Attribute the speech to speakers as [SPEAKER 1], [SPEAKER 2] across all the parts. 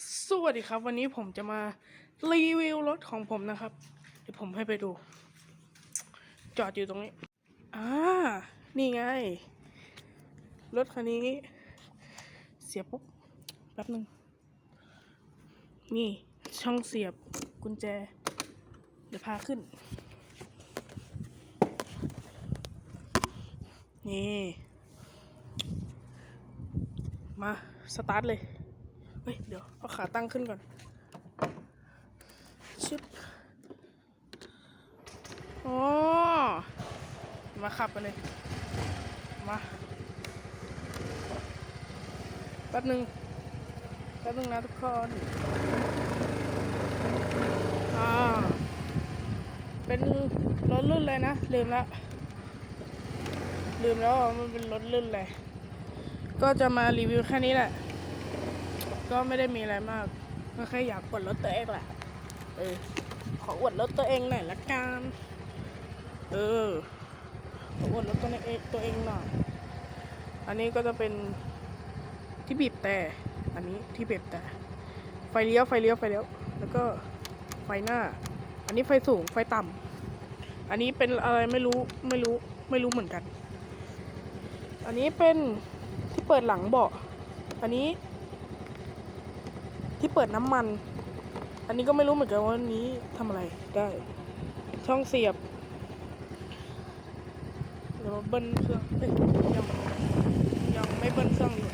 [SPEAKER 1] สวัสดีครับ วันนี้ผมจะมารีวิวรถของผมนะครับ เดี๋ยวผมให้ไปดู จอดอยู่ตรงนี้อ่านี่ไง รถคันนี้ เสียบปุ๊บแป๊บหนึ่งนี่ช่องเสียบกุญแจ เดี๋ยวพาขึ้น นี่ มา สตาร์ทเลย เฮ้ย เดี๋ยว เอาขาตั้งขึ้นก่อน ชึบอ๋อมาขับกันเลย มา แป๊บหนึ่งแป๊บหนึ่งนะทุกคนอ่าเป็นรถรุ่นเลยนะ ลืมแล้ว ลืมแล้วมันเป็นรถรุ่นเลย ก็จะมารีวิวแค่นี้แหละ ก็ไม่ได้มีอะไรมาก ก็แค่อยากอวดรถตัวเองแหละ เออ ขออวดรถตัวเองหน่อยละกัน เออ ขออวดรถตัวเองตัวเองหน่อย อันนี้ก็จะเป็นที่บีบแต่ อันนี้ที่บีบแต่ ไฟเลี้ยวไฟเลี้ยวไฟเลี้ยว แล้วก็ไฟหน้า อันนี้ไฟสูงไฟต่ำอันนี้เป็นอะไรไม่รู้ไม่รู้ไม่รู้เหมือนกัน อันนี้เป็นที่เปิดหลังเบาะ อันนี้ ที่เปิดน้ำมัน อันนี้ก็ไม่รู้เหมือนกันว่านนี้ทำอะไรได้ ช่องเสียบเดี๋ยวเบิ้ลเครื่องเอ้ยยังยังไม่เบิ้ลเครื่องดีกว่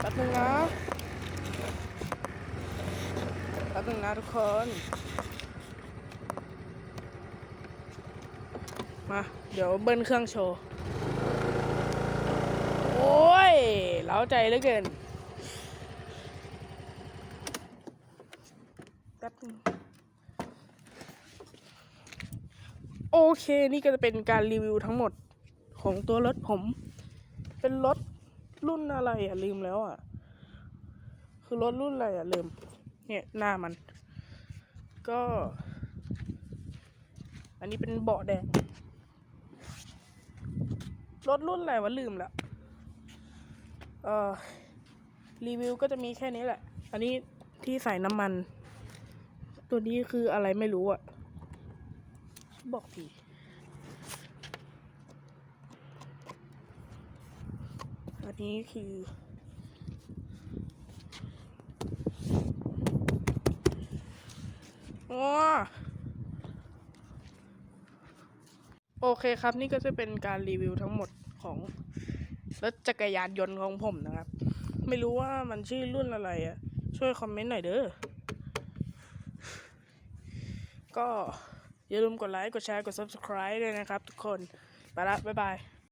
[SPEAKER 1] แป๊บนึงนะแป๊บนึงนะทุกคน มา เดี๋ยวเบิ้ลเครื่องโชว์ โอ้ย ใจเหลือเกินแป๊บนึงโอเค นี่ก็จะเป็นการรีวิวทั้งหมดของตัวรถผม เป็นรถรุ่นอะไรอะ ลืมแล้วอะ คือรถรุ่นอะไรอะ ลืม เนี่ยหน้ามัน ก็ อันนี้เป็นเบาะแดง รถรุ่นอะไรวะลืมละ เอ่อรีวิวก็จะมีแค่นี้แหละ อันนี้ที่ใส่น้ำมัน ตัวนี้คืออะไรไม่รู้อะบอกทีอันนี้คืออ๋อโอเคครับนี่ก็จะเป็นการรีวิวทั้งหมดของ รถจักรยานยนต์ของผมนะครับ ไม่รู้ว่ามันชื่อรุ่นอะไรอะ่ะ ช่วยคอมเมนต์หน่อยเด้อ ก็อย่าลืมกดไลค์ กดแชร์ กด subscribe ด้วยนะครับทุกคน ไปละ บ๊ายบาย